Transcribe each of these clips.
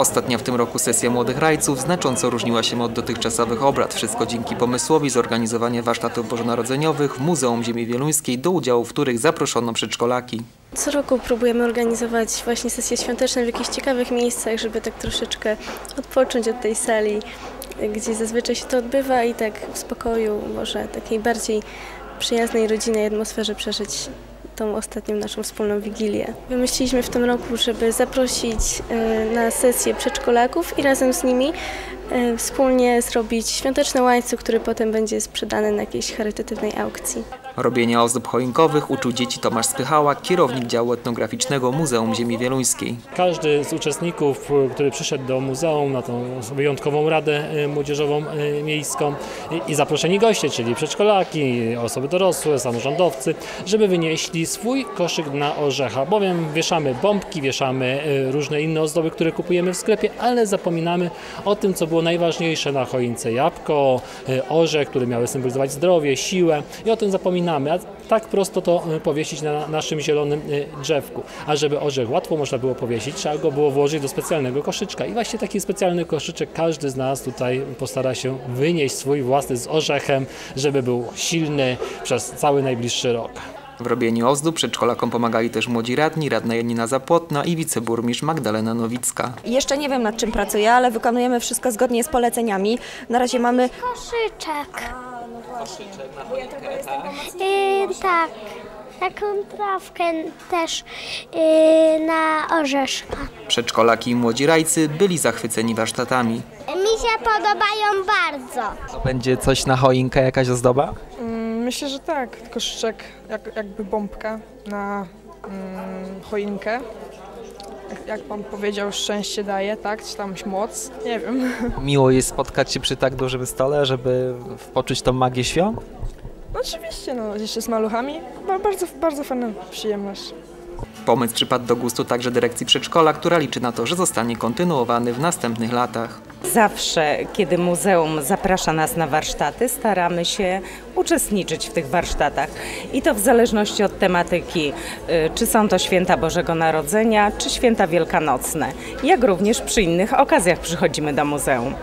Ostatnia w tym roku sesja Młodych Rajców znacząco różniła się od dotychczasowych obrad. Wszystko dzięki pomysłowi zorganizowania warsztatów bożonarodzeniowych w Muzeum Ziemi Wieluńskiej, do udziału w których zaproszono przedszkolaki. Co roku próbujemy organizować właśnie sesje świąteczne w jakichś ciekawych miejscach, żeby tak troszeczkę odpocząć od tej sali, gdzie zazwyczaj się to odbywa i tak w spokoju, może takiej bardziej przyjaznej, rodzinnej atmosferze przeżyć tą ostatnią naszą wspólną wigilię. Wymyśliliśmy w tym roku, żeby zaprosić e, na sesję przedszkolaków i razem z nimi e, wspólnie zrobić świąteczny łańcuch, który potem będzie sprzedany na jakiejś charytatywnej aukcji. Robienia ozdób choinkowych uczył dzieci Tomasz Spychała, kierownik działu etnograficznego Muzeum Ziemi Wieluńskiej. Każdy z uczestników, który przyszedł do muzeum na tą wyjątkową radę e, młodzieżową e, miejską i- i zaproszeni goście, czyli przedszkolaki, osoby dorosłe, samorządowcy, żeby wynieśli swój koszyk na orzecha, bowiem wieszamy bombki, wieszamy e, różne inne ozdoby, które kupujemy w sklepie, ale zapominamy o tym, co było najważniejsze na choince. Jabłko, e, orzech, które miały symbolizować zdrowie, siłę i o tym zapominamy, a tak prosto to e, powiesić na naszym zielonym e, drzewku. A żeby orzech łatwo można było powiesić, trzeba go było włożyć do specjalnego koszyczka. I właśnie taki specjalny koszyczek każdy z nas tutaj postara się wynieść swój własny z orzechem, żeby był silny przez cały najbliższy rok. W robieniu ozdób przedszkolakom pomagali też młodzi radni, radna Janina Zapłotna i wiceburmistrz Magdalena Nowicka. Jeszcze nie wiem nad czym pracuję, ale wykonujemy wszystko zgodnie z poleceniami. Na razie mamy Koszyczek. Yy, tak. Taką trawkę też yy, na orzeszka. Przedszkolaki i młodzi rajcy byli zachwyceni warsztatami. Mi się podobają bardzo. To będzie coś na choinkę, jakaś ozdoba? Myślę, że tak. Koszyczek, jak, jakby bombka na mm, choinkę. Jak, pan powiedział, szczęście daje, tak? Czy tam moc? Nie wiem. Miło jest spotkać się przy tak dużym stole, żeby poczuć tą magię świąt? No oczywiście, no, jeszcze z maluchami. Ba- Bardzo, bardzo fajna przyjemność. Pomysł przypadł do gustu także dyrekcji przedszkola, która liczy na to, że zostanie kontynuowany w następnych latach. Zawsze, kiedy muzeum zaprasza nas na warsztaty, staramy się uczestniczyć w tych warsztatach. I to w zależności od tematyki, y, czy są to święta Bożego Narodzenia, czy święta wielkanocne. Jak również przy innych okazjach przychodzimy do muzeum.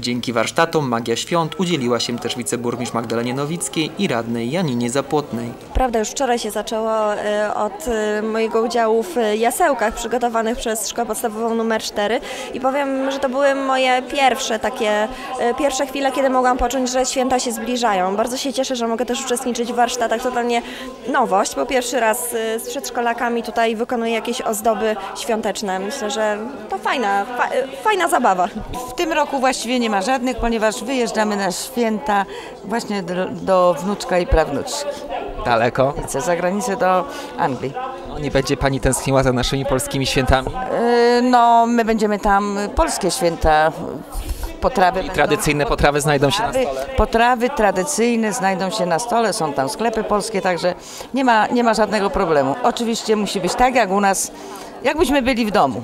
Dzięki warsztatom Magia Świąt udzieliła się też wiceburmistrz Magdalenie Nowickiej i radnej Janinie Zapłotnej. Prawda, już wczoraj się zaczęło e, od e, mojego udziału w jasełkach przygotowanych przez Szkołę Podstawową numer 4 i powiem, że to były moje pierwsze takie, e, pierwsze chwile, kiedy mogłam poczuć, że święta się zbliżają. Bardzo się cieszę, że mogę też uczestniczyć w warsztatach, to dla mnie nowość, bo pierwszy raz z przedszkolakami tutaj wykonuję jakieś ozdoby świąteczne. Myślę, że to fajna, fa, fajna zabawa. W tym roku właściwie nie ma żadnych, ponieważ wyjeżdżamy na święta właśnie do, do wnuczka i prawnuczki. Daleko? Za granicę do Anglii. Nie będzie Pani tęskniła za naszymi polskimi świętami? Yy, No, my będziemy tam polskie święta, potrawy. będą- Tradycyjne potrawy znajdą się na Potrawy, stole? potrawy tradycyjne znajdą się na stole, są tam sklepy polskie, także nie ma, nie ma żadnego problemu. Oczywiście musi być tak jak u nas, jakbyśmy byli w domu.